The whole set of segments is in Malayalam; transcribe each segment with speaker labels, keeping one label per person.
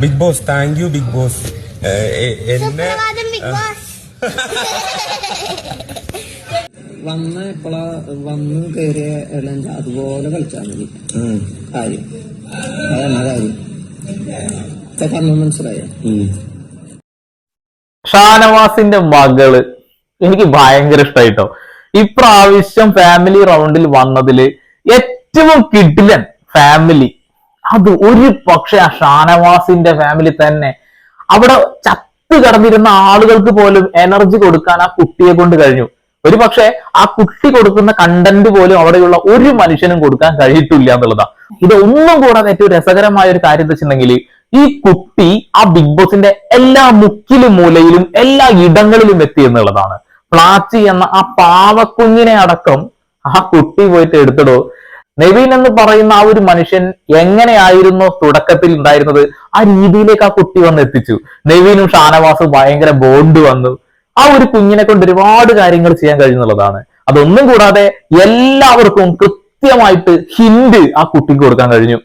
Speaker 1: Bigg Boss thank you Bigg Boss എന്നെ
Speaker 2: വന്ന ബിഗ് ബോസ്
Speaker 3: വന്ന് ഇപ്പളാ വന്ന് കയറിയ ഇളം അതുപോലെ കളിച്ചാൽ മതി. കാര്യം. അതന്നെ കാര്യം? ഇപ്പൊ പറഞ്ഞു മനസ്സിലായോ?
Speaker 4: ഷാനവാസിന്റെ മകൾ എനിക്ക് ഭയങ്കര ഇഷ്ടായിട്ടോ. ഇപ്രാവശ്യം ഫാമിലി റൗണ്ടിൽ വന്നതിൽ ഏറ്റവും കിട്ടിലൻ ഫാമിലി അത് ഒരു പക്ഷെ ആ ഷാനവാസിന്റെ ഫാമിലി തന്നെ. അവിടെ ചത്തു കിടന്നിരുന്ന ആളുകൾക്ക് പോലും എനർജി കൊടുക്കാൻ ആ കുട്ടിയെ കൊണ്ട് കഴിഞ്ഞു. ഒരു പക്ഷെ ആ കുട്ടി കൊടുക്കുന്ന കണ്ടന്റ് പോലും അവിടെയുള്ള ഒരു മനുഷ്യനും കൊടുക്കാൻ കഴിയിട്ടില്ല എന്നുള്ളതാ. ഇത് ഒന്നും കൂടാതെ ഏറ്റവും രസകരമായ ഒരു കാര്യം എന്താ വെച്ചിട്ടുണ്ടെങ്കിൽ ഈ കുട്ടി ആ ബിഗ് ബോസിന്റെ എല്ലാ മുക്കിലും മൂലയിലും എല്ലാ ഇടങ്ങളിലും എത്തി എന്നുള്ളതാണ്. പ്ലാച്ചി എന്ന ആ പാവക്കുഞ്ഞിനെ അടക്കം ആ കുട്ടി പോയിട്ട് എടുത്തിടോ. നവീൻ എന്ന് പറയുന്ന ആ ഒരു മനുഷ്യൻ എങ്ങനെയായിരുന്നു തുടക്കത്തിൽ ഉണ്ടായിരുന്നത്? ആ രീതിയിലേക്ക് ആ കുട്ടി വന്ന് എത്തിച്ചു. നവീനും ഷാനവാസും ഭയങ്കര ബോണ്ട് വന്നു. ആ ഒരു കുഞ്ഞിനെ കൊണ്ട് ഒരുപാട് കാര്യങ്ങൾ ചെയ്യാൻ കഴിയുന്നുള്ളതാണ് അതൊന്നും കൂടാതെ എല്ലാവർക്കും കൃത്യമായിട്ട് ഹിന്റ് ആ കുട്ടിക്ക് കൊടുക്കാൻ കഴിഞ്ഞു.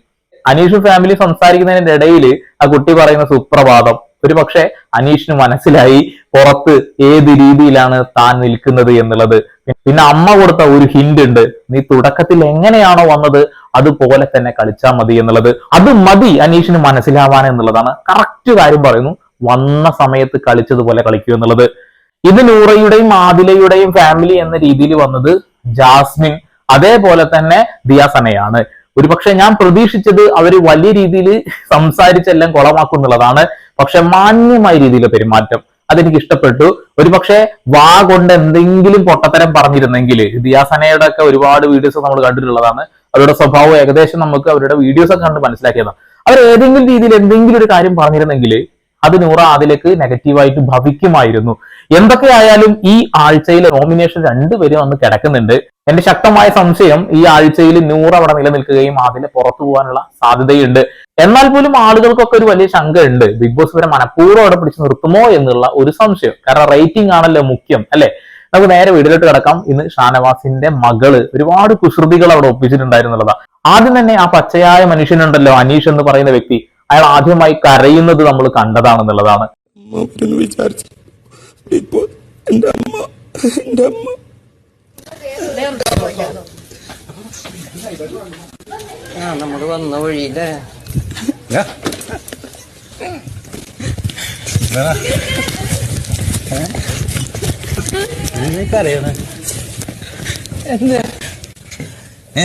Speaker 4: അനീഷ് ഫാമിലി സംസാരിക്കുന്നതിന്റെ ഇടയിൽ ആ കുട്ടി പറയുന്ന സുപ്രഭാതം. ഒരു പക്ഷേ അനീഷിന് മനസ്സിലായി പുറത്ത് ഏത് രീതിയിലാണ് താൻ നിൽക്കുന്നത് എന്നുള്ളത്. പിന്നെ അമ്മ കൊടുത്ത ഒരു ഹിന്റ് ഉണ്ട് നീ തുടക്കത്തിൽ എങ്ങനെയാണോ വന്നത് അതുപോലെ തന്നെ കളിച്ചാൽ മതി എന്നുള്ളത്. അത് മതി അനീഷിന് മനസ്സിലാവാൻ എന്നുള്ളതാണ്. കറക്റ്റ് കാര്യം പറയുന്നു വന്ന സമയത്ത് കളിച്ചതുപോലെ കളിക്കൂ എന്നുള്ളത്. ഇത് നൂറയുടെയും ആദിലയുടെയും ഫാമിലി എന്ന രീതിയിൽ വന്നത് ജാസ്മിൻ അതേപോലെ തന്നെ ദിയാസനയാണ്. ഒരുപക്ഷെ ഞാൻ പ്രതീക്ഷിച്ചത് അവർ വലിയ രീതിയിൽ സംസാരിച്ചെല്ലാം കുളമാക്കും എന്നുള്ളതാണ്. പക്ഷെ മാന്യമായ രീതിയിലെ പെരുമാറ്റം അതെനിക്ക് ഇഷ്ടപ്പെട്ടു. ഒരുപക്ഷെ വാ കൊണ്ട് എന്തെങ്കിലും പൊട്ടത്തരം പറഞ്ഞിരുന്നെങ്കിൽ ദിയാസനയുടെ ഒക്കെ ഒരുപാട് വീഡിയോസ് നമ്മൾ കണ്ടിട്ടുള്ളതാണ്. അവരുടെ സ്വഭാവം ഏകദേശം നമുക്ക് അവരുടെ വീഡിയോസ് ഒക്കെ കണ്ട് മനസ്സിലാക്കിയതാണ്. അവർ ഏതെങ്കിലും രീതിയിൽ എന്തെങ്കിലും ഒരു കാര്യം പറഞ്ഞിരുന്നെങ്കിൽ അത് നൂറ അതിലേക്ക് നെഗറ്റീവായിട്ട് ഭവിക്കുമായിരുന്നു. എന്തൊക്കെയായാലും ഈ ആഴ്ചയിലെ നോമിനേഷൻ രണ്ടുപേരും വന്ന് കിടക്കുന്നുണ്ട്. എന്റെ ശക്തമായ സംശയം ഈ ആഴ്ചയിൽ നൂറ് അവിടെ നിലനിൽക്കുകയും അതിന് പുറത്തു പോകാനുള്ള സാധ്യതയുണ്ട്. എന്നാൽ പോലും ആളുകൾക്കൊക്കെ ഒരു വലിയ ശങ്ക ഉണ്ട് ബിഗ് ബോസ് വരെ മനഃപൂർവം അവിടെ പിടിച്ചു നിർത്തുമോ എന്നുള്ള ഒരു സംശയം. കാരണം റേറ്റിംഗ് ആണല്ലോ മുഖ്യം അല്ലെ? നമുക്ക് നേരെ വീട്ടിലോട്ട് കിടക്കാം. ഇന്ന് ഷാനവാസിന്റെ മകൾ ഒരുപാട് കുസൃതികൾ അവിടെ ഒപ്പിച്ചിട്ടുണ്ടായിരുന്നുള്ളതാ. ആദ്യം തന്നെ ആ പച്ചയായ മനുഷ്യനുണ്ടല്ലോ അനീഷ് എന്ന് പറയുന്ന വ്യക്തി. അയാൾ ആദ്യമായി കരയുന്നത് നമ്മൾ കണ്ടതാണെന്നുള്ളതാണ്.
Speaker 3: നമ്മൾ വന്ന വഴിയില്ലേ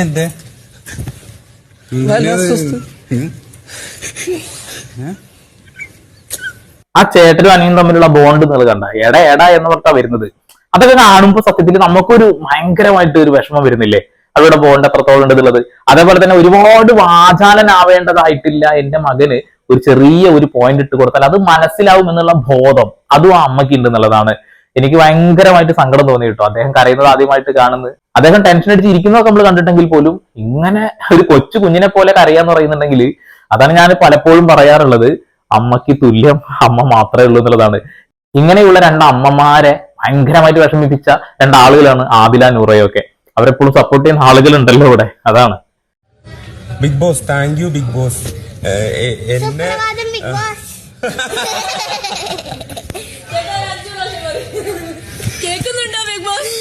Speaker 5: എന്ത്?
Speaker 3: വല്ല അസ്വസ്ഥ.
Speaker 4: ആ ചേട്ടനും അനിയും തമ്മിലുള്ള ബോണ്ട് നൽകണ്ട കണ്ട. എട എട എന്ന് പറഞ്ഞാ വരുന്നത്. അതൊക്കെ കാണുമ്പോൾ സത്യത്തിൽ നമുക്കൊരു ഭയങ്കരമായിട്ട് ഒരു വിഷമം വരുന്നില്ലേ? അവരുടെ ബോണ്ട് എത്രത്തോളം ഉണ്ട് എന്നുള്ളത്. അതേപോലെ തന്നെ ഒരുപാട് വാചാലനാവേണ്ടതായിട്ടില്ല എന്റെ മകന് ഒരു ചെറിയ ഒരു പോയിന്റ് ഇട്ട് കൊടുത്താൽ അത് മനസ്സിലാവും എന്നുള്ള ബോധം അതും ആ അമ്മയ്ക്ക് ഉണ്ട് എന്നുള്ളതാണ്. എനിക്ക് ഭയങ്കരമായിട്ട് സങ്കടം തോന്നി കേട്ടോ. അദ്ദേഹം കരയുന്നത് ആദ്യമായിട്ട് കാണുന്നത്. അദ്ദേഹം ടെൻഷൻ അടിച്ച് ഇരിക്കുന്നതൊക്കെ നമ്മൾ കണ്ടിട്ടെങ്കിൽ പോലും ഇങ്ങനെ ഒരു കൊച്ചു കുഞ്ഞിനെ പോലെ കരയാന്ന് പറയുന്നുണ്ടെങ്കിൽ അതാണ് ഞാൻ പലപ്പോഴും പറയാറുള്ളത്. അമ്മയ്ക്ക് തുല്യം അമ്മ മാത്രമേ ഉള്ളൂ എന്നുള്ളതാണ്. ഇങ്ങനെയുള്ള രണ്ട് അമ്മമാരെ ഭയങ്കരമായിട്ട് വിഷമിപ്പിച്ച രണ്ടാളുകളാണ് ആദില നൂറയൊക്കെ അവരെപ്പോഴും സപ്പോർട്ട് ചെയ്യുന്ന ആളുകളുണ്ടല്ലോ ഇവിടെ. അതാണ്.
Speaker 1: Bigg Boss thank you Bigg Boss എന്നെ
Speaker 2: സുപ്രഭാതം ബിഗ് ബോസ്
Speaker 6: കേൾക്കുന്നുണ്ടോ ബിഗ് ബോസ്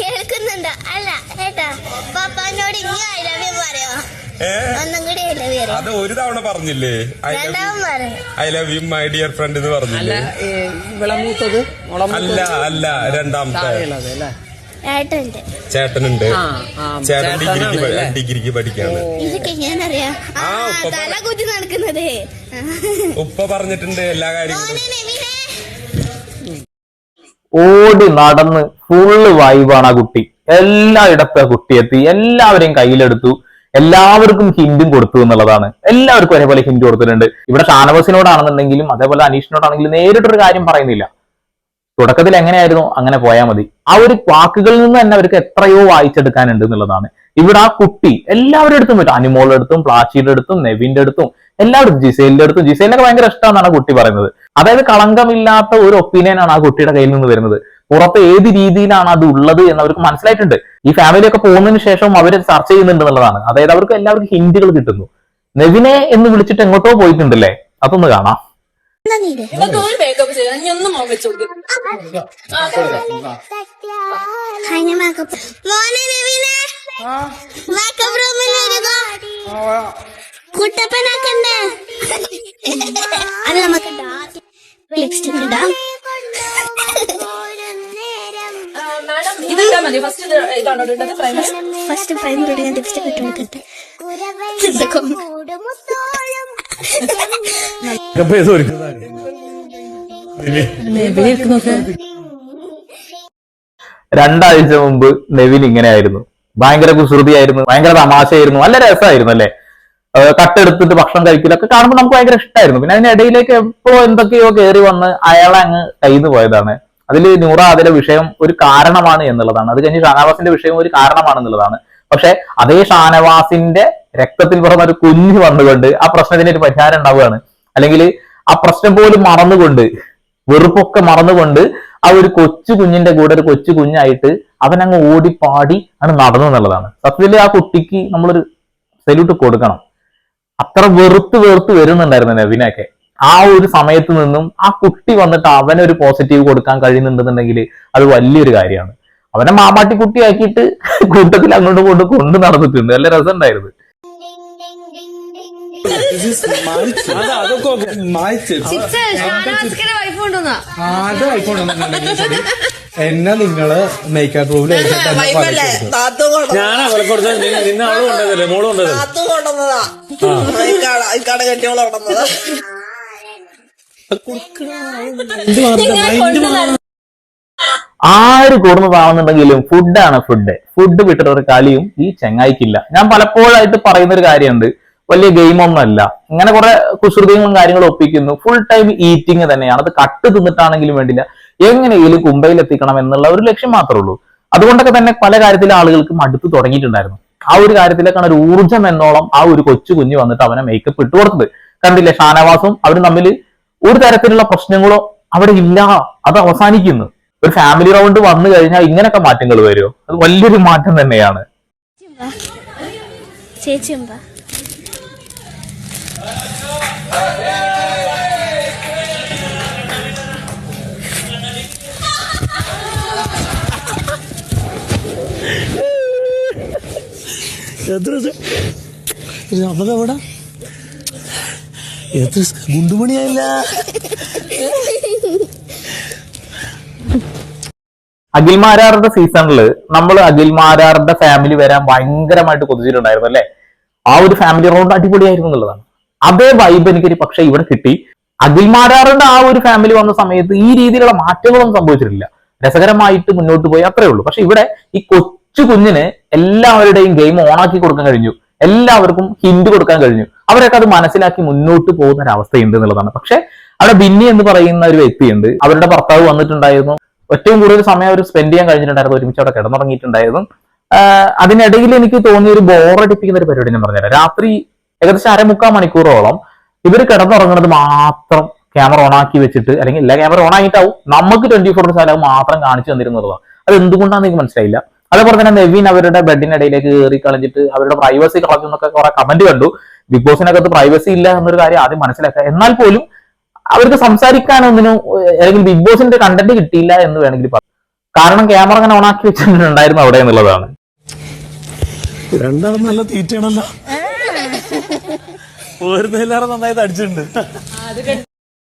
Speaker 2: കേൾക്കുന്നുണ്ടോ. അല്ല ഏട്ടാ പപ്പാനോട് ഐ ലവ് യു പറയോ
Speaker 1: അത് ഒരു തവണ പറഞ്ഞില്ലേ? I love you my dear friend എന്ന്
Speaker 3: അല്ല
Speaker 1: പറഞ്ഞില്ലേ? അല്ല അല്ല രണ്ടാമത്തെ. ചേട്ടനുണ്ട്. ചേട്ടൻ ഡിഗ്രിക്ക് ഡിഗ്രിക്ക് പഠിക്കാണ്.
Speaker 2: ഇതൊക്കെ ഞാൻ അറിയാം
Speaker 1: ആ, ഉപ്പ
Speaker 2: തല കുത്തി നടക്കുന്നത്.
Speaker 1: ഉപ്പ പറഞ്ഞിട്ടുണ്ട് എല്ലാ കാര്യങ്ങളും.
Speaker 4: ഓടി നടന്ന് ഫുള്ള് വൈബാണ് ആ കുട്ടി. എല്ലായിടത്തും ആ കുട്ടി എത്തി. എല്ലാവരെയും കയ്യിലെടുത്തു. എല്ലാവർക്കും ഹിന്ദും കൊടുത്തു എന്നുള്ളതാണ്. എല്ലാവർക്കും ഒരേപോലെ ഹിന്ദു കൊടുത്തിട്ടുണ്ട്. ഇവിടെ ഷാനവാസിനോടാണെന്നുണ്ടെങ്കിലും അതേപോലെ അനീഷിനോടാണെങ്കിലും നേരിട്ടൊരു കാര്യം പറയുന്നില്ല. തുടക്കത്തിൽ എങ്ങനെയായിരുന്നു? അങ്ങനെ പോയാൽ മതി. ആ ഒരു വാക്കുകളിൽ നിന്ന് തന്നെ അവർക്ക് എത്രയോ വായിച്ചെടുക്കാനുണ്ട് എന്നുള്ളതാണ്. ഇവിടെ ആ കുട്ടി എല്ലാവരുടെ അടുത്തും പറ്റും അനിമോളുടെ അടുത്തും പ്ലാച്ചിയുടെ അടുത്തും നെവിന്റെ അടുത്തും എല്ലാവരും ജിസൈലിന്റെ അടുത്തും. ജിസൈലിനൊക്കെ ഭയങ്കര ഇഷ്ടമാണെന്നാണ് ആ കുട്ടി പറയുന്നത്. അതായത് കളങ്കമില്ലാത്ത ഒരു ഒപ്പീനിയനാണ് ആ കുട്ടിയുടെ കയ്യിൽ നിന്ന് വരുന്നത്. പുറത്ത് ഏത് രീതിയിലാണ് അത് ഉള്ളത് എന്ന് അവർക്ക് മനസ്സിലായിട്ടുണ്ട്. ഈ ഫാമിലിയൊക്കെ പോകുന്നതിന് ശേഷം അവർ ചർച്ച ചെയ്യുന്നുണ്ട് എന്നുള്ളതാണ്. അതായത് അവർക്ക് എല്ലാവർക്കും ഹിന്ദികൾ കിട്ടുന്നു. നെവിനെ എന്ന് വിളിച്ചിട്ട് എങ്ങോട്ടോ പോയിട്ടുണ്ടല്ലേ? അതൊന്ന് കാണാം.
Speaker 2: കുട്ടപ്പനാക്കണ്ടേ അത് നമുക്ക് ലിപ്സ്റ്റിക് ഇടാം
Speaker 6: ഇട്ടാ മതി. ഫസ്റ്റ് ഇത് ഇതാണോ? ഇടേണ്ടത് പ്രൈമർ
Speaker 2: ഫസ്റ്റ് പ്രൈം ഞാൻ ലിപ്സ്റ്റിക് ഇട്ട് കൊടുക്കട്ടെ
Speaker 4: രണ്ടാഴ്ച മുമ്പ് നെവിൻ ഇങ്ങനെയായിരുന്നു. ഭയങ്കര കുസൃതിയായിരുന്നു ഭയങ്കര തമാശയായിരുന്നു നല്ല രസമായിരുന്നു അല്ലെ? കട്ടെടുത്തിട്ട് ഭക്ഷണം കഴിക്കലൊക്കെ കാണുമ്പോൾ നമുക്ക് ഭയങ്കര ഇഷ്ടമായിരുന്നു പിന്നെ അതിനിടയിലേക്ക് എപ്പോഴും എന്തൊക്കെയോ കയറി വന്ന് അയാളെ അങ്ങ് കയ്യിൽ നിന്ന് പോയതാണ്. അതിൽ നൂറ അതിലെ വിഷയം ഒരു കാരണമാണ് എന്നുള്ളതാണ്. അത് കഴിഞ്ഞ് ഷാനവാസിന്റെ വിഷയം ഒരു കാരണമാണ് എന്നുള്ളതാണ്. പക്ഷെ അതേ ഷാനവാസിന്റെ രക്തത്തിൽ പിറന്ന ഒരു കുഞ്ഞ് വന്നുകൊണ്ട് ആ പ്രശ്നത്തിന് ഒരു പരിഹാരം ഉണ്ടാവുകയാണ്. അല്ലെങ്കിൽ ആ പ്രശ്നം പോലും മറന്നുകൊണ്ട് വെറുപ്പൊക്കെ മറന്നുകൊണ്ട് ആ ഒരു കൊച്ചു കുഞ്ഞിന്റെ കൂടെ ഒരു കൊച്ചു കുഞ്ഞായിട്ട് അവൻ അങ്ങ് ഓടിപ്പാടി ആണ് നടന്നു എന്നുള്ളതാണ്. സത്യത്തിൽ ആ കുട്ടിക്ക് നമ്മളൊരു സല്യൂട്ട് കൊടുക്കണം. അത്ര വെറുത്ത് വെറുത്ത് വരുന്നുണ്ടായിരുന്നു നവീനൊക്കെ ആ ഒരു സമയത്ത് നിന്നും ആ കുട്ടി വന്നിട്ട് അവനൊരു പോസിറ്റീവ് കൊടുക്കാൻ കഴിയുന്നുണ്ടെന്നുണ്ടെങ്കിൽ അത് വലിയൊരു കാര്യമാണ്. അവനെ മാമാട്ടി കുട്ടിയാക്കിയിട്ട് കൂട്ടത്തിൽ അങ്ങോട്ടും കൊണ്ട് കൊണ്ട് നടന്നിട്ടുണ്ട്. നല്ല രസമുണ്ടായിരുന്നു.
Speaker 1: എന്നെ നിങ്ങൾ മേക്കപ്പ് റൂമിൽ ഞാൻ അവളെ കൊണ്ടതല്ലേ മോൾ കൊണ്ടത്
Speaker 4: ആര് കൂടുന്നതാണെന്നുണ്ടെങ്കിലും ഫുഡാണ് ഫുഡ്. ഫുഡ് വിട്ടിട്ട് ഒരു കളിയും ഈ ചെങ്ങായിക്കില്ല. ഞാൻ പലപ്പോഴായിട്ട് പറയുന്ന ഒരു കാര്യമുണ്ട്. വലിയ ഗെയിമൊന്നുമല്ല. ഇങ്ങനെ കുറെ കുസൃതികളും കാര്യങ്ങളും ഒപ്പിക്കുന്നു. ഫുൾ ടൈം ഈറ്റിംഗ് തന്നെയാണ്. അത് കട്ട് തിന്നിട്ടാണെങ്കിലും വേണ്ടില്ല. എങ്ങനെയെങ്കിലും കുമ്പയിൽ എത്തിക്കണം എന്നുള്ള ഒരു ലക്ഷ്യം മാത്രമേ ഉള്ളൂ. അതുകൊണ്ടൊക്കെ തന്നെ പല കാര്യത്തിലും ആളുകൾക്ക് മടുത്ത് തുടങ്ങിയിട്ടുണ്ടായിരുന്നു. ആ ഒരു കാര്യത്തിലേക്കാണ് ഒരു ഊർജം എന്നോളം ആ ഒരു കൊച്ചു കുഞ്ഞ് വന്നിട്ട് അവനെ മേക്കപ്പ് ഇട്ട് കൊടുത്തത്. കണ്ടില്ലേ ഷാനവാസും അവരും തമ്മിൽ ഒരു തരത്തിലുള്ള പ്രശ്നങ്ങളോ അവിടെ ഇല്ല. അത് അവസാനിക്കുന്നു. ഒരു ഫാമിലി റൗണ്ട് വന്നു കഴിഞ്ഞാൽ ഇങ്ങനൊക്കെ മാറ്റങ്ങൾ വരുമോ? അത് വലിയൊരു മാറ്റം തന്നെയാണ്.
Speaker 1: എത്ര നമുക്ക് എവിടെ? എത്ര ഗുണ്ടുമണിയായില്ല?
Speaker 4: അഖിൽ മാരാറിന്റെ സീസണിൽ നമ്മൾ അഖിൽ മാരാറിന്റെ ഫാമിലി വരാൻ ഭയങ്കരമായിട്ട് കൊതിച്ചിട്ടുണ്ടായിരുന്നു അല്ലെ? ആ ഒരു ഫാമിലി റൗണ്ട് അടിപൊളിയായിരുന്നു എന്നുള്ളതാണ്. അതേ വൈബ് എനിക്ക് പക്ഷെ ഇവിടെ കിട്ടി. അഖിൽ മാരാറിന്റെ ആ ഒരു ഫാമിലി വന്ന സമയത്ത് ഈ രീതിയിലുള്ള മാറ്റങ്ങളൊന്നും സംഭവിച്ചിട്ടില്ല. രസകരമായിട്ട് മുന്നോട്ട് പോയി അത്രേ ഉള്ളൂ. പക്ഷെ ഇവിടെ ഈ കൊച്ചു കുഞ്ഞിന് എല്ലാവരുടെയും ഗെയിം ഓണാക്കി കൊടുക്കാൻ കഴിഞ്ഞു. എല്ലാവർക്കും ഹിന്റ് കൊടുക്കാൻ കഴിഞ്ഞു. അവരൊക്കെ അത് മനസ്സിലാക്കി മുന്നോട്ട് പോകുന്ന ഒരു അവസ്ഥയുണ്ട് എന്നുള്ളതാണ് പക്ഷെ അവിടെ ബിന്നി എന്ന് പറയുന്ന ഒരു വ്യക്തിയുണ്ട്. അവരുടെ ഭർത്താവ് വന്നിട്ടുണ്ടായിരുന്നു. ഏറ്റവും കൂടുതൽ സമയം അവർ സ്പെൻഡ് ചെയ്യാൻ കഴിഞ്ഞിട്ടുണ്ടായിരുന്നു. ഒരുമിച്ച് അവിടെ കിടന്നുറങ്ങിയിട്ടുണ്ടായിരുന്നു. അതിനിടയിൽ എനിക്ക് തോന്നിയ ഒരു ബോറടിപ്പിക്കുന്ന ഒരു പരിപാടി ഞാൻ പറഞ്ഞുതരാം. രാത്രി ഏകദേശം അരമുക്കാൽ മണിക്കൂറോളം ഇവർ കിടന്നുറങ്ങുന്നത് മാത്രം ക്യാമറ ഓൺ ആക്കി വെച്ചിട്ട് അല്ലെങ്കിൽ എല്ലാ ക്യാമറ ഓൺ ആയിട്ടാവും. നമുക്ക് ട്വന്റി ഫോർ സ്ഥലം മാത്രം കാണിച്ചു തന്നിരുന്നതാണ്. അത് എന്തുകൊണ്ടാണെന്ന് എനിക്ക് മനസ്സിലായില്ല. അതേപോലെ തന്നെ നെവിൻ അവരുടെ ബെഡിനിടയിലേക്ക് കയറി കളഞ്ഞിട്ട് അവരുടെ പ്രൈവസി കളഞ്ഞു എന്നൊക്കെ കുറെ കമന്റ് കണ്ടു. ബിഗ് ബോസിനകത്ത് പ്രൈവസി ഇല്ല എന്നൊരു കാര്യം ആദ്യം മനസ്സിലാക്കുക. എന്നാൽ പോലും അവർക്ക് സംസാരിക്കാനൊന്നിനും അല്ലെങ്കിൽ ബിഗ് ബോസിന്റെ കണ്ടന്റ് കിട്ടിയില്ല എന്ന് വേണമെങ്കിൽ പറയാം കാരണം ക്യാമറ അങ്ങനെ ഓണാക്കി വെച്ചിട്ടുണ്ടായിരുന്നു അവിടെ എന്നുള്ളതാണ്.
Speaker 1: രണ്ടാളും നല്ല തീറ്റയാണല്ലോ. നന്നായിട്ട് അടിച്ചിട്ടുണ്ട്.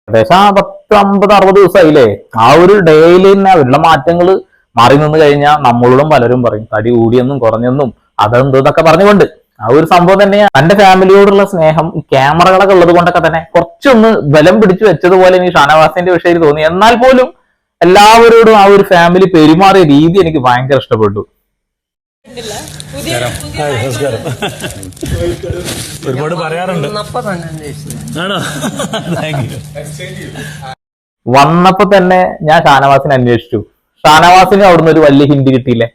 Speaker 4: ഏകദേശം പത്ത് അമ്പത് അറുപത് ദിവസമായില്ലേ? ആ ഒരു ഡേയിൽ തന്നെ അവരുടെ മാറ്റങ്ങൾ മാറി നിന്ന് കഴിഞ്ഞാൽ നമ്മളോടും പലരും പറയും. തടി കൂടിയെന്നും കുറഞ്ഞെന്നും അതെന്ത് ഇതൊക്കെ പറഞ്ഞുകൊണ്ട്. ആ ഒരു സംഭവം തന്നെയാണ്. തന്റെ ഫാമിലിയോടുള്ള സ്നേഹം ഈ ക്യാമറകളൊക്കെ ഉള്ളത് കൊണ്ടൊക്കെ തന്നെ കുറച്ചൊന്ന് ബലം പിടിച്ചു വെച്ചതുപോലെ എനിക്ക് ഷാനവാസിന്റെ വിഷയത്തിൽ തോന്നി. എന്നാൽ പോലും എല്ലാവരോടും ആ ഒരു ഫാമിലി പെരുമാറിയ രീതി എനിക്ക് ഭയങ്കര ഇഷ്ടപ്പെട്ടു.
Speaker 1: ഒരുപാട് പറയാറുണ്ട്.
Speaker 3: തന്നെ
Speaker 1: ആണോ
Speaker 4: വന്നപ്പോ തന്നെ ഞാൻ ഷാനവാസിനെ അന്വേഷിച്ചു. ഷാനവാസിന് അവിടുന്ന് ഒരു വലിയ ഹിന്ദി കിട്ടിയില്ലേ?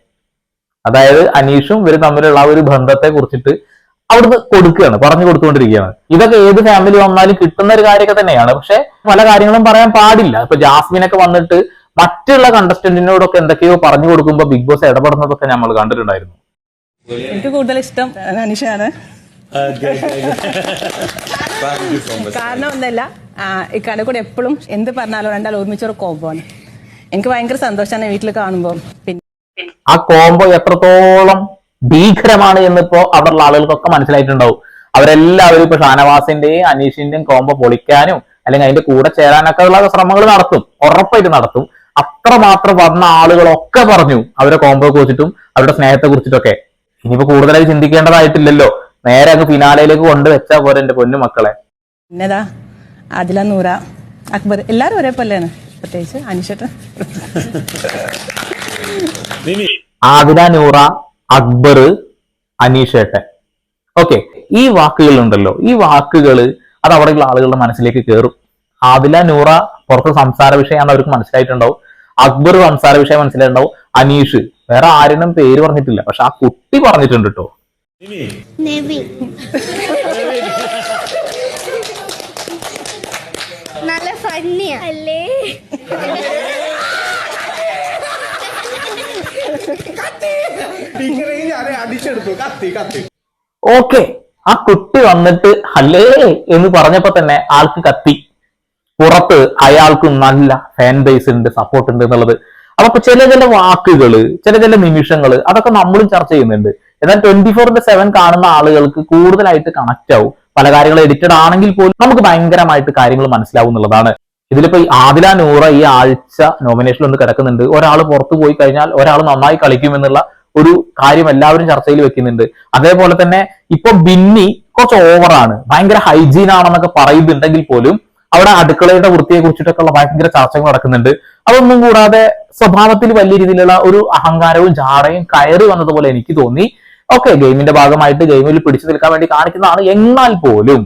Speaker 4: അതായത് അനീഷും ഇവർ തമ്മിലുള്ള ആ ഒരു ബന്ധത്തെ കുറിച്ചിട്ട് അവിടുന്ന് കൊടുക്കുകയാണ് പറഞ്ഞു കൊടുത്തുകൊണ്ടിരിക്കുകയാണ്. ഇതൊക്കെ ഏത് ഫാമിലി വന്നാലും കിട്ടുന്ന ഒരു കാര്യമൊക്കെ തന്നെയാണ്. പക്ഷെ പല കാര്യങ്ങളും പറയാൻ പാടില്ല. ഇപ്പൊ ജാസ്മിനൊക്കെ വന്നിട്ട് മറ്റുള്ള കണ്ടസ്റ്റന്റിനോടൊക്കെ എന്തൊക്കെയോ പറഞ്ഞു കൊടുക്കുമ്പോൾ ബിഗ് ബോസ് ഇടപെടുന്നതൊക്കെ നമ്മൾ കണ്ടിട്ടുണ്ടായിരുന്നു.
Speaker 6: എനിക്ക് കൂടുതൽ ഇഷ്ടം അനീഷാണ്.
Speaker 5: കാരണം ഒന്നല്ല ഇക്കാടെ കൂടെ എപ്പോഴും എന്ത് പറഞ്ഞാലും രണ്ടാൾ ഒരുമിച്ചൊരു കോമ്പാണ് എനിക്ക് ഭയങ്കര സന്തോഷമാണ് വീട്ടിൽ കാണുമ്പോൾ പിന്നെ
Speaker 4: ആ കോംബോ എത്രത്തോളം ഭീകരമാണ് എന്നിപ്പോ അവിടെയുള്ള ആളുകൾക്കൊക്കെ മനസ്സിലായിട്ടുണ്ടാവും. അവരെല്ലാവരും ഇപ്പൊ ഷാനവാസിന്റെയും അനീഷിന്റെയും കോംബോ പൊളിക്കാനും അല്ലെങ്കിൽ അതിന്റെ കൂടെ ചേരാനൊക്കെ ഉള്ള ശ്രമങ്ങൾ നടത്തും. ഉറപ്പായിട്ട് നടത്തും. അത്രമാത്രം വന്ന ആളുകളൊക്കെ പറഞ്ഞു അവരെ കോംബോ കുറിച്ചിട്ടും അവരുടെ സ്നേഹത്തെ കുറിച്ചിട്ടൊക്കെ. ഇനിയിപ്പോ കൂടുതലായി ചിന്തിക്കേണ്ടതായിട്ടില്ലല്ലോ. നേരെ അങ്ങ് ഫിനാലയിലേക്ക് കൊണ്ടുവച്ചാ പോരെ എന്റെ പൊന്നു മക്കളെ
Speaker 5: പിന്നെ നൂറ അക്ബർ എല്ലാരും ഒരേപോലെയാണ്. പ്രത്യേകിച്ച് അനിഷേട്ടൻ.
Speaker 4: ആതിര നൂറ അക്ബർ അനീഷേട്ടൻ. ഓക്കെ ഈ വാക്കുകൾ ഉണ്ടല്ലോ ഈ വാക്കുകൾ അത് അവിടെയുള്ള ആളുകളുടെ മനസ്സിലേക്ക് കയറും ആദില നൂറ പുറത്ത് സംസാര വിഷയമാണ് അവർക്ക് മനസ്സിലായിട്ടുണ്ടാവും. അക്ബർ സംസാര വിഷയം മനസ്സിലായിട്ടുണ്ടാവും. അനീഷ് വേറെ ആരും പേര് പറഞ്ഞിട്ടില്ല. പക്ഷെ ആ കുട്ടി പറഞ്ഞിട്ടുണ്ട് കേട്ടോ
Speaker 2: നെവി നല്ല കത്തി. അല്ലേ
Speaker 4: ഓക്കെ ആ കുട്ടി വന്നിട്ട് അല്ലേ എന്ന് പറഞ്ഞപ്പോ തന്നെ ആൾക്ക് കത്തി. പുറത്ത് അയാൾക്ക് നല്ല ഫാൻ ബേസ് ഉണ്ട് സപ്പോർട്ട് ഉണ്ട് എന്നുള്ളത്. അപ്പൊ ചില ചില വാക്കുകൾ ചില ചില നിമിഷങ്ങൾ അതൊക്കെ നമ്മളും ചർച്ച ചെയ്യുന്നുണ്ട്. എന്നാൽ ട്വന്റി ഫോറിന്റെ സെവൻ കാണുന്ന ആളുകൾക്ക് കൂടുതലായിട്ട് കണക്ട് ആവും. പല കാര്യങ്ങളും എഡിറ്റഡ് ആണെങ്കിൽ പോലും നമുക്ക് ഭയങ്കരമായിട്ട് കാര്യങ്ങൾ മനസ്സിലാവും എന്നുള്ളതാണ്. ഇതിലിപ്പോ ആദില നൂറ ഈ ആഴ്ച നോമിനേഷനിൽ ഒന്ന് കിടക്കുന്നുണ്ട്. ഒരാൾ പുറത്തു പോയി കഴിഞ്ഞാൽ ഒരാൾ നന്നായി കളിക്കും എന്നുള്ള ഒരു കാര്യം എല്ലാവരും ചർച്ചയിൽ വെക്കുന്നുണ്ട്. അതേപോലെ തന്നെ ഇപ്പൊ ബിന്നി കുറച്ച് ഓവറാണ് ഭയങ്കര ഹൈജീൻ ആണെന്നൊക്കെ പറയുന്നുണ്ടെങ്കിൽ പോലും അവിടെ അടുക്കളയുടെ വൃത്തിയെ കുറിച്ചിട്ടൊക്കെ ഉള്ള ഭയങ്കര ചർച്ചകൾ നടക്കുന്നുണ്ട്. അതൊന്നും കൂടാതെ സ്വഭാവത്തിൽ വലിയ രീതിയിലുള്ള ഒരു അഹങ്കാരവും ജാടയും കയറി വന്നതുപോലെ എനിക്ക് തോന്നി. ഓക്കെ ഗെയിമിന്റെ ഭാഗമായിട്ട് ഗെയിമിൽ പിടിച്ചു നിൽക്കാൻ വേണ്ടി കാണിക്കുന്നതാണ്. എന്നാൽ പോലും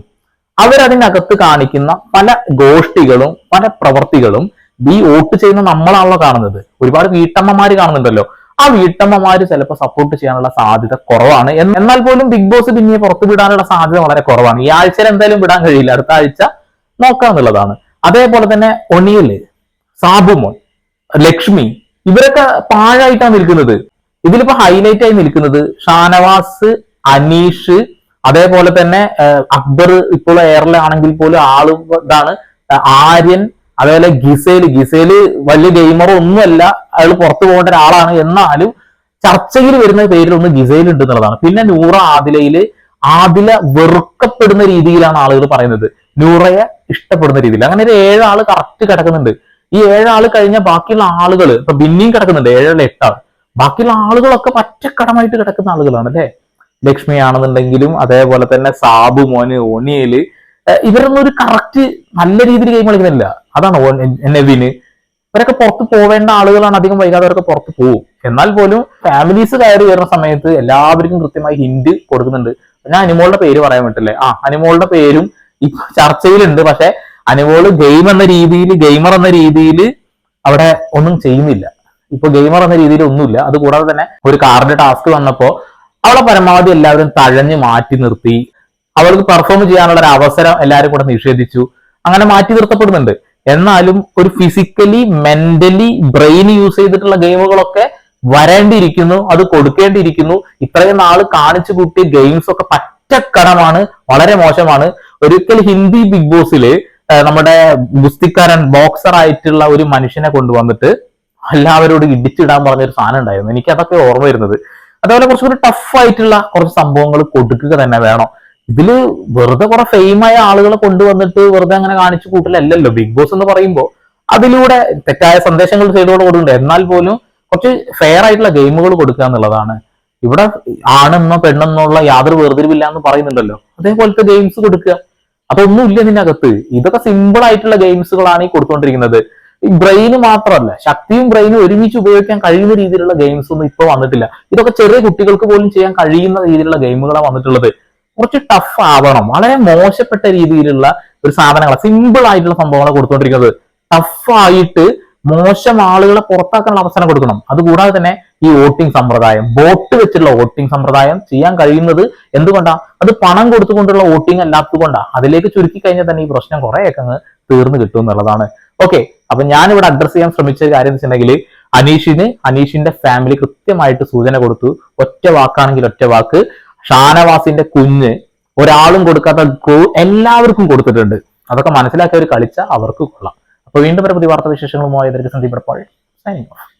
Speaker 4: അവരതിനകത്ത് കാണിക്കുന്ന പല ഗോഷ്ഠികളും പല പ്രവർത്തികളും ബി വോട്ട് ചെയ്യുന്ന നമ്മളാണല്ലോ കാണുന്നത്. ഒരുപാട് വീട്ടമ്മമാര് കാണുന്നുണ്ടല്ലോ. ആ വീട്ടമ്മമാര് ചിലപ്പോൾ സപ്പോർട്ട് ചെയ്യാനുള്ള സാധ്യത കുറവാണ്. എന്നാൽ പോലും ബിഗ് ബോസ് പിന്നെ പുറത്തു വിടാനുള്ള സാധ്യത വളരെ കുറവാണ്. ഈ ആഴ്ച എന്തായാലും വിടാൻ കഴിയില്ല. അടുത്ത ആഴ്ച നോക്കാം എന്നുള്ളതാണ് അതേപോലെ തന്നെ ഒണിയൽ സാബുമോൻ ലക്ഷ്മി ഇവരൊക്കെ പാഴായിട്ടാണ് നിൽക്കുന്നത്. ഇതിലിപ്പോ ഹൈലൈറ്റ് ആയി നിൽക്കുന്നത് ഷാനവാസ് അനീഷ് അതേപോലെ തന്നെ അക്ബർ ഇപ്പോൾ എയറിലാണെങ്കിൽ പോലും ആളും ഇതാണ്. ആര്യൻ അതേപോലെ ഗിസേൽ ഗിസേൽ വലിയ ഗെയിമറോ ഒന്നുമല്ല അയാൾ പുറത്തു പോകേണ്ട ഒരാളാണ്. എന്നാലും ചർച്ചയിൽ വരുന്ന പേരിൽ ഒന്ന് ഗിസേൽ ഉണ്ട് എന്നുള്ളതാണ് പിന്നെ നൂറ ആദിലയിൽ ആദില വെറുക്കപ്പെടുന്ന രീതിയിലാണ് ആളുകൾ പറയുന്നത്. നൂറയെ ഇഷ്ടപ്പെടുന്ന രീതിയിൽ. അങ്ങനെ ഒരു ഏഴാൾ കറക്റ്റ് കിടക്കുന്നുണ്ട്. ഈ ഏഴാൾ കഴിഞ്ഞ ബാക്കിയുള്ള ആളുകൾ ഇപ്പൊ ബിന്നിയും കിടക്കുന്നുണ്ട്. ഏഴാൾ എട്ടാൾ ബാക്കിയുള്ള ആളുകളൊക്കെ പറ്റക്കടമായിട്ട് കിടക്കുന്ന ആളുകളാണ് അല്ലെ ലക്ഷ്മി ആണെന്നുണ്ടെങ്കിലും അതേപോലെ തന്നെ സാബു മോന് ഓണിയൽ ഏഹ് ഇവരൊന്നും ഒരു കറക്റ്റ് നല്ല രീതിയിൽ ഗെയിം കളിക്കുന്നില്ല. അതാണ് നെവിന്. ഇവരൊക്കെ പുറത്ത് പോവേണ്ട ആളുകളാണ് അധികം വൈകാതെ അവരൊക്കെ പുറത്ത് പോകും എന്നാൽ പോലും ഫാമിലീസ് കയറി വരുന്ന സമയത്ത് എല്ലാവർക്കും കൃത്യമായി ഹിന്റ് കൊടുക്കുന്നുണ്ട്. ഞാൻ അനിമോളുടെ പേര് പറയാൻ പറ്റില്ലേ? ആ അനിമോളുടെ പേരും ഇപ്പൊ ചർച്ചയിലുണ്ട്. പക്ഷെ അനിമോൾ ഗെയിം എന്ന രീതിയിൽ ഗെയിമർ എന്ന രീതിയിൽ അവിടെ ഒന്നും ചെയ്യുന്നില്ല. ഇപ്പൊ ഗെയിമർ എന്ന രീതിയിൽ ഒന്നുമില്ല. അത് കൂടാതെ തന്നെ ഒരു കാറിന്റെ ടാസ്ക് വന്നപ്പോ അവളെ പരമാവധി എല്ലാവരും തഴഞ്ഞു മാറ്റി നിർത്തി. അവൾക്ക് പെർഫോം ചെയ്യാനുള്ള ഒരു അവസരം എല്ലാവരും കൂടെ നിഷേധിച്ചു. അങ്ങനെ മാറ്റി നിർത്തപ്പെടുന്നുണ്ട്. എന്നാലും ഒരു ഫിസിക്കലി മെന്റലി ബ്രെയിൻ യൂസ് ചെയ്തിട്ടുള്ള ഗെയിമുകളൊക്കെ വരേണ്ടിയിരിക്കുന്നു അത് കൊടുക്കേണ്ടിയിരിക്കുന്നു. ഇത്രയും നാൾ കാണിച്ചു കൂട്ടിയ ഗെയിംസ് ഒക്കെ പച്ചക്കടമാണ് വളരെ മോശമാണ്. ഒരിക്കൽ ഹിന്ദി ബിഗ് ബോസിൽ നമ്മുടെ ഗുസ്തിക്കാരൻ ബോക്സർ ആയിട്ടുള്ള ഒരു മനുഷ്യനെ കൊണ്ടുവന്നിട്ട് എല്ലാവരോടും ഇടിച്ചിടാൻ പറഞ്ഞ ഒരു സാധനം ഉണ്ടായിരുന്നു. എനിക്ക് അതൊക്കെ ഓർമ്മ വരുന്നത്. അതേപോലെ കുറച്ചുകൂടി ടഫ് ആയിട്ടുള്ള കുറച്ച് സംഭവങ്ങൾ കൊടുക്കുക തന്നെ വേണം. ഇതിൽ വെറുതെ കുറെ ഫെയിമായ ആളുകളെ കൊണ്ടുവന്നിട്ട് വെറുതെ അങ്ങനെ കാണിച്ചു കൂട്ടലല്ലല്ലോ. ബിഗ് ബോസ് എന്ന് പറയുമ്പോൾ അതിലൂടെ തെറ്റായ സന്ദേശങ്ങൾ ചെയ്തുകൊണ്ട് കൊടുക്കുന്നുണ്ട്. എന്നാൽ പോലും കുറച്ച് ഫെയർ ആയിട്ടുള്ള ഗെയിമുകൾ കൊടുക്കുക എന്നുള്ളതാണ്. ഇവിടെ ആണെന്നോ പെണ്ണെന്നോ യാതൊരു വേർതിരിവില്ല എന്ന് പറയുന്നുണ്ടല്ലോ. അതേപോലത്തെ ഗെയിംസ് കൊടുക്കുക. അപ്പൊ ഒന്നുമില്ല ഇതിനകത്ത്. ഇതൊക്കെ സിമ്പിൾ ആയിട്ടുള്ള ഗെയിംസുകളാണ് ഈ കൊടുത്തുകൊണ്ടിരിക്കുന്നത് ഈ ബ്രെയിന് മാത്രമല്ല ശക്തിയും ബ്രെയിനും ഒരുമിച്ച് ഉപയോഗിക്കാൻ കഴിയുന്ന രീതിയിലുള്ള ഗെയിംസ് ഒന്നും ഇപ്പൊ വന്നിട്ടില്ല. ഇതൊക്കെ ചെറിയ കുട്ടികൾക്ക് പോലും ചെയ്യാൻ കഴിയുന്ന രീതിയിലുള്ള ഗെയിമുകളാണ് വന്നിട്ടുള്ളത്. കുറച്ച് ടഫ് ആവണം. വളരെ മോശപ്പെട്ട രീതിയിലുള്ള ഒരു സാധനങ്ങൾ സിമ്പിൾ ആയിട്ടുള്ള സംഭവങ്ങളെ ടഫ് ആയിട്ട് മോശം ആളുകളെ പുറത്താക്കാനുള്ള അവസരം കൊടുക്കണം. അതുകൂടാതെ തന്നെ ഈ വോട്ടിംഗ് സമ്പ്രദായം വോട്ട് വെച്ചുള്ള വോട്ടിംഗ് സമ്പ്രദായം ചെയ്യാൻ കഴിയുന്നത് എന്തുകൊണ്ടാ? അത് പണം കൊടുത്തുകൊണ്ടുള്ള വോട്ടിംഗ് അല്ലാത്തതുകൊണ്ടാ. അതിലേക്ക് ചുരുക്കി കഴിഞ്ഞാൽ തന്നെ ഈ പ്രശ്നം കുറെയൊക്കെ അങ്ങ് തീർന്നു കിട്ടും എന്നുള്ളതാണ്. ഓക്കെ അപ്പൊ ഞാൻ ഇവിടെ അഡ്രസ് ചെയ്യാൻ ശ്രമിച്ച കാര്യം എന്ന് വെച്ചിട്ടുണ്ടെങ്കിൽ അനീഷിന് അനീഷിന്റെ ഫാമിലി കൃത്യമായിട്ട് സൂചന കൊടുത്തു. ഒറ്റ വാക്കാണെങ്കിൽ ഒറ്റ വാക്ക്. ഷാനവാസിന്റെ കുഞ്ഞ് ഒരാളും കൊടുക്കാത്ത എല്ലാവർക്കും കൊടുത്തിട്ടുണ്ട്. അതൊക്കെ മനസ്സിലാക്കിയവർ കളിച്ച അവർക്ക് കൊള്ളാം. അപ്പൊ വീണ്ടും ഒരു പുതിയ വാർത്താ വിശേഷങ്ങളുമായി സന്ദീപ് സൈനിങ് ഓഫ്